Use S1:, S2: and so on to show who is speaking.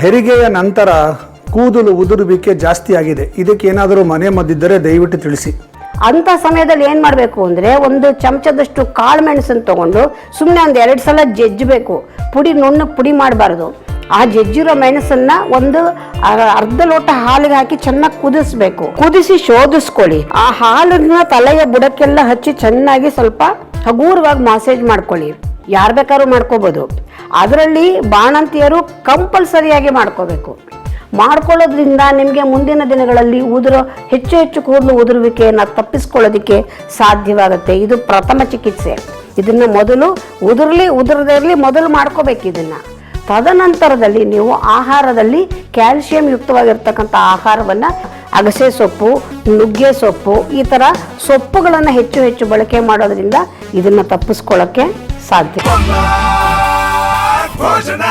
S1: ಹೆರಿಗೆಯ ನಂತರ ಕೂದಲು ಉದುರುವಿಕೆ ಜಾಸ್ತಿ ಆಗಿದೆ. ಇದಕ್ಕೆ ಏನಾದರೂ ಮನೆ ಮದ್ದಿದ್ದರೆ ದಯವಿಟ್ಟು ತಿಳಿಸಿ.
S2: ಅಂತ ಸಮಯದಲ್ಲಿ ಏನು ಮಾಡಬೇಕು ಅಂದರೆ ಒಂದು ಚಮಚದಷ್ಟು ಕಾಳು ಮೆಣಸನ್ನು ತಗೊಂಡು ಸುಮ್ಮನೆ ಒಂದು ಎರಡು ಸಲ ಜಜ್ಜಬೇಕು. ಪುಡಿ ನುಣ್ಣಗೆ ಪುಡಿ ಮಾಡಬಾರ್ದು. ಆ ಜಜ್ಜಿರೋ ಮೆಣಸನ್ನ ಒಂದು ಅರ್ಧ ಲೋಟ ಹಾಲಿಗೆ ಹಾಕಿ ಚೆನ್ನಾಗಿ ಕುದಿಸ್ಬೇಕು. ಕುದಿಸಿ ಶೋಧಿಸ್ಕೊಳ್ಳಿ. ಆ ಹಾಲನ್ನ ತಲೆಯ ಬುಡಕ್ಕೆಲ್ಲ ಹಚ್ಚಿ ಚೆನ್ನಾಗಿ ಸ್ವಲ್ಪ ಹಗೂರವಾಗಿ ಮಾಸೇಜ್ ಮಾಡ್ಕೊಳ್ಳಿ. ಯಾರು ಬೇಕಾದ್ರೂ ಮಾಡ್ಕೋಬೋದು. ಅದರಲ್ಲಿ ಬಾಣಂತಿಯರು ಕಂಪಲ್ಸರಿಯಾಗಿ ಮಾಡ್ಕೋಬೇಕು. ಮಾಡ್ಕೊಳ್ಳೋದ್ರಿಂದ ನಿಮಗೆ ಮುಂದಿನ ದಿನಗಳಲ್ಲಿ ಉದುರೋ, ಹೆಚ್ಚು ಹೆಚ್ಚು ಕೂದಲು ಉದುರುವಿಕೆಯನ್ನು ತಪ್ಪಿಸ್ಕೊಳ್ಳೋದಕ್ಕೆ ಸಾಧ್ಯವಾಗುತ್ತೆ. ಇದು ಪ್ರಥಮ ಚಿಕಿತ್ಸೆ. ಇದನ್ನು ಮೊದಲು ಉದುರಲಿ, ಉದುರದೇ ಇರಲಿ ಮೊದಲು ಮಾಡ್ಕೋಬೇಕು ಇದನ್ನು. ತದನಂತರದಲ್ಲಿ ನೀವು ಆಹಾರದಲ್ಲಿ ಕ್ಯಾಲ್ಸಿಯಂ ಯುಕ್ತವಾಗಿರ್ತಕ್ಕಂಥ ಆಹಾರವನ್ನು ಅಗಸೆ ಸೊಪ್ಪು, ನುಗ್ಗೆ ಸೊಪ್ಪು ಈ ಥರ ಸೊಪ್ಪುಗಳನ್ನು ಹೆಚ್ಚು ಹೆಚ್ಚು ಬಳಕೆ ಮಾಡೋದ್ರಿಂದ ಇದನ್ನು ತಪ್ಪಿಸ್ಕೊಳ್ಳೋಕ್ಕೆ ಸಾಧ್ಯ
S3: ಭೋಜನ